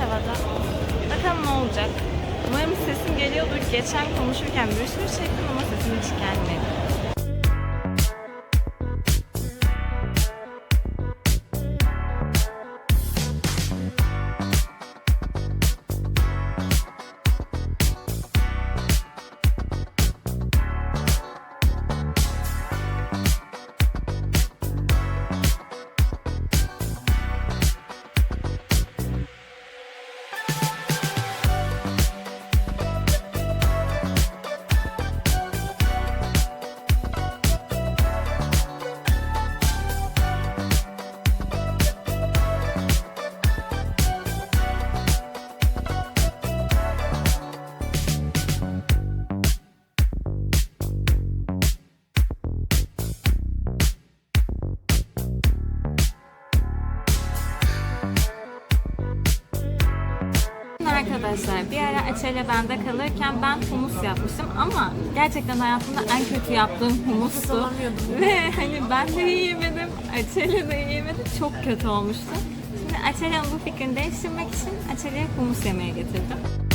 havada. Bakalım ne olacak. Umarım sesim geliyordur. Geçen konuşurken bir sürü çektim ama sesim hiç gelmedi. Arkadaşlar bir ara Açel'e bende kalırken ben humus yapmıştım ama gerçekten hayatımda en kötü yaptığım humustu. Ve hani ben de yiyemedim, Açel'e de yiyemedim. Çok kötü olmuştu. Şimdi Açel'in bu fikrini değiştirmek için Açel'e humus yemeye getirdim.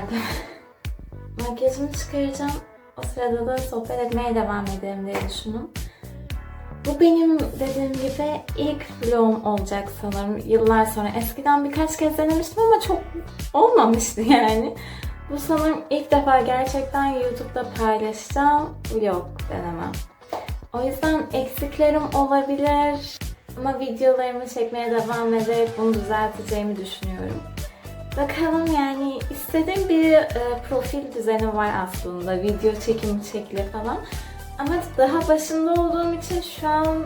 Geldim. Makyajımı çıkaracağım. O sırada da sohbet etmeye devam ederim diye düşündüm. Bu benim dediğim gibi ilk vlogum olacak sanırım yıllar sonra. Eskiden birkaç kez denemiştim ama çok olmamıştı yani. Bu sanırım ilk defa gerçekten YouTube'da paylaşacağım vlog denemem. O yüzden eksiklerim olabilir. Ama videolarımı çekmeye devam edip bunu düzelteceğimi düşünüyorum. Bakalım yani istediğim bir e, profil düzeni var aslında. Video çekimi şekli falan. Ama daha başında olduğum için şu an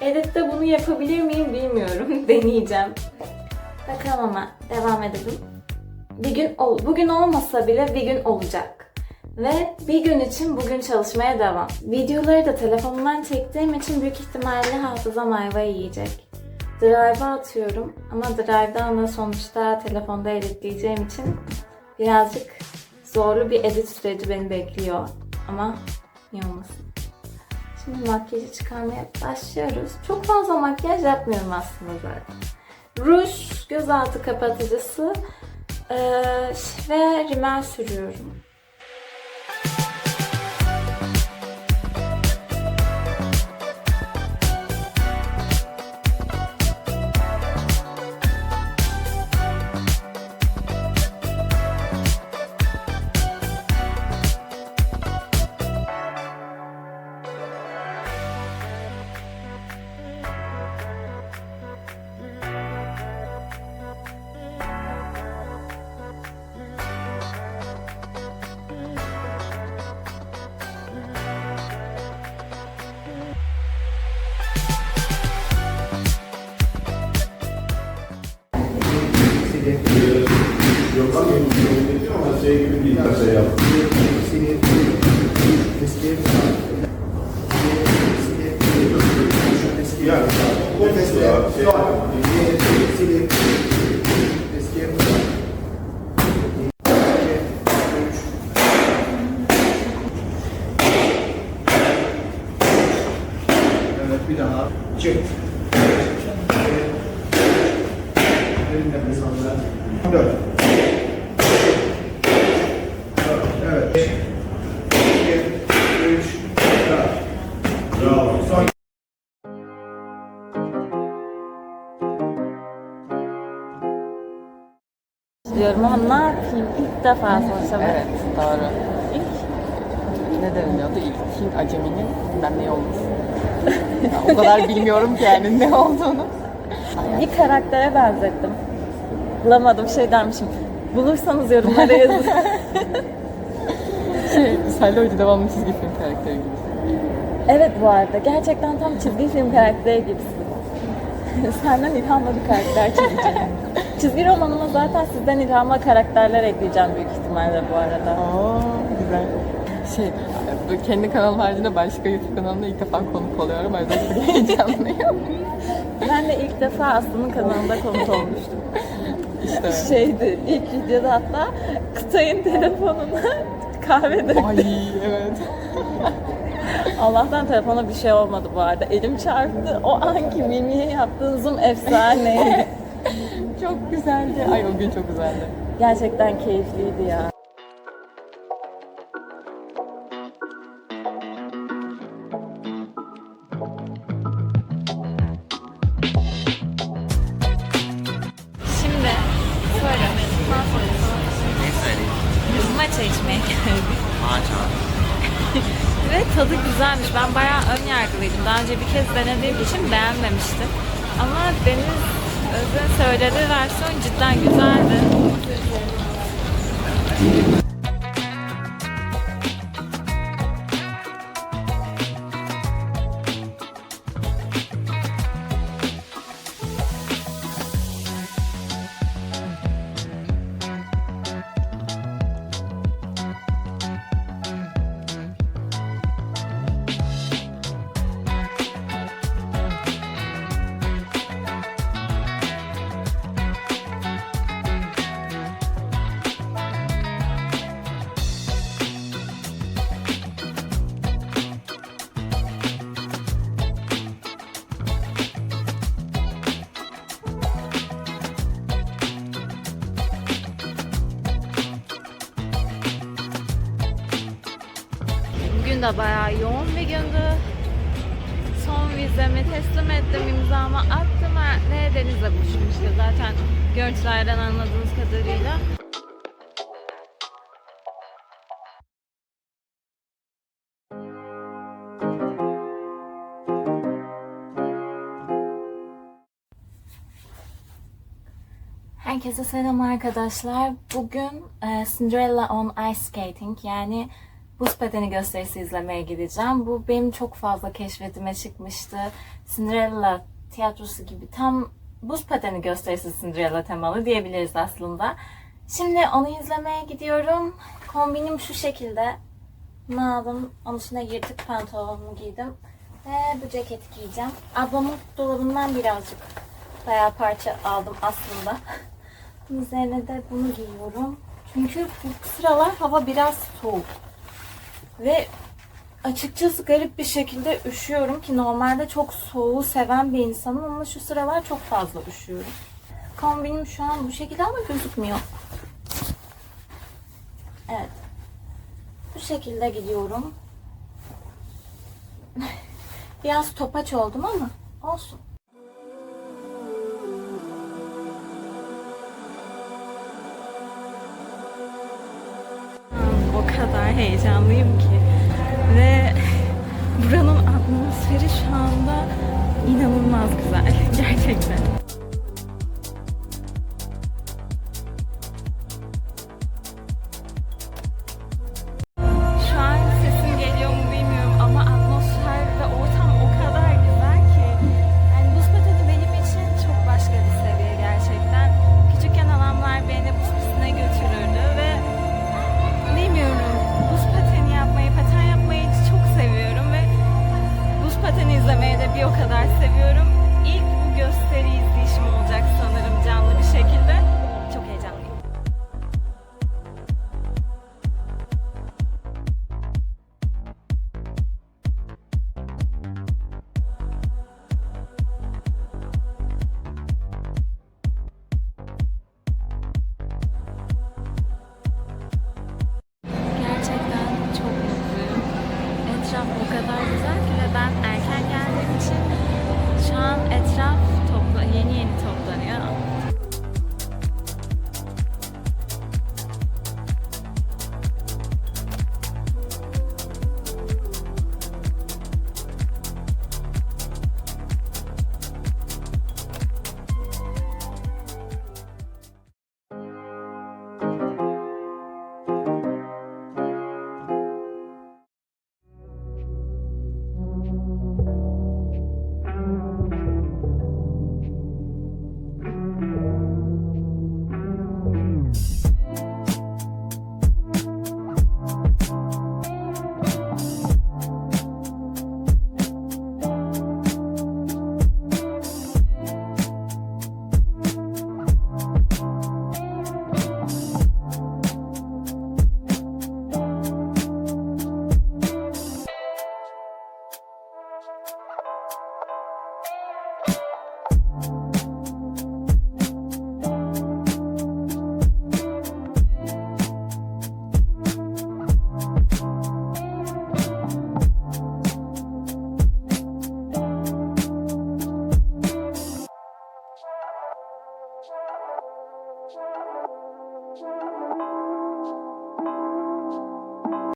editte bunu yapabilir miyim bilmiyorum. Deneyeceğim. Bakalım ama devam edelim. Bir gün ol, bugün olmasa bile bir gün olacak. Ve bir gün için bugün çalışmaya devam. Videoları da telefonumdan çektiğim için büyük ihtimalle hafızam ayva yiyecek. Drive'a atıyorum ama Drive'dan da sonuçta telefonda editleyeceğim için birazcık zorlu bir edit süreci beni bekliyor. Ama niye olmasın. Şimdi makyajı çıkarmaya başlıyoruz. Çok fazla makyaj yapmıyorum aslında zaten. Ruj, gözaltı kapatıcısı eee, ve rimel sürüyorum. Bravo. Son. Diyorum ama ne yapayım? İlk defa sonuçta. Evet, doğru. İlk ne deniliyordu? İlk Hint aceminin ben ne. Ya o kadar bilmiyorum ki yani ne olduğunu. Bir karaktere benzettim. Bulamadım şey dermişim. Bulursanız yorumlara yazın. Şey, Hoca devamlı çizgi film karakteri gibi. Evet bu arada gerçekten tam çizgi film karakteri gibisin. Senden ilhamla bir karakter çizeceğim. çizgi romanıma zaten sizden ilhamla karakterler ekleyeceğim büyük ihtimalle bu arada. Aa, güzel. Şey, bu kendi kanalım haricinde başka YouTube kanalında ilk defa konuk oluyorum. O yüzden çok heyecanlıyım. Ben de ilk defa Aslı'nın kanalında konuk olmuştum. İşte. Şeydi, ilk videoda hatta Kutay'ın telefonuna kahve döktüm. Ay evet. Allah'tan telefona bir şey olmadı bu arada. Elim çarptı. O anki mimiği yaptığın zoom efsaneydi. Çok güzeldi. Ay o gün çok güzeldi. Gerçekten keyifliydi ya. Ve tadı güzelmiş. Ben bayağı ön yargılıydım. Daha önce bir kez denediğim için beğenmemiştim. Ama Deniz Öz'ün söylediği versiyon cidden güzeldi. Bugün de bayağı yoğun bir gündü. Son vizemi teslim ettim, imzamı attım ve denizle buluştum işte zaten görüntülerden anladığınız kadarıyla. Herkese selam arkadaşlar. Bugün e, Cinderella on Ice Skating yani buz pateni gösterisi izlemeye gideceğim. Bu benim çok fazla keşfetime çıkmıştı. Cinderella tiyatrosu gibi tam buz pateni gösterisi Cinderella temalı diyebiliriz aslında. Şimdi onu izlemeye gidiyorum. Kombinim şu şekilde. Ne aldım? Onun içine yırtık pantolonumu giydim. Ve bu ceketi giyeceğim. Ablamın dolabından birazcık bayağı parça aldım aslında. Bunun üzerine de bunu giyiyorum. Çünkü bu sıralar hava biraz soğuk. Ve açıkçası garip bir şekilde üşüyorum ki normalde çok soğuğu seven bir insanım ama şu sıralar çok fazla üşüyorum. Kombinim şu an bu şekilde ama gözükmüyor. Evet. Bu şekilde gidiyorum. Biraz topaç oldum ama olsun. Kadar heyecanlıyım ki. Ve buranın atmosferi şu anda inanılmaz güzel. Gerçekten. you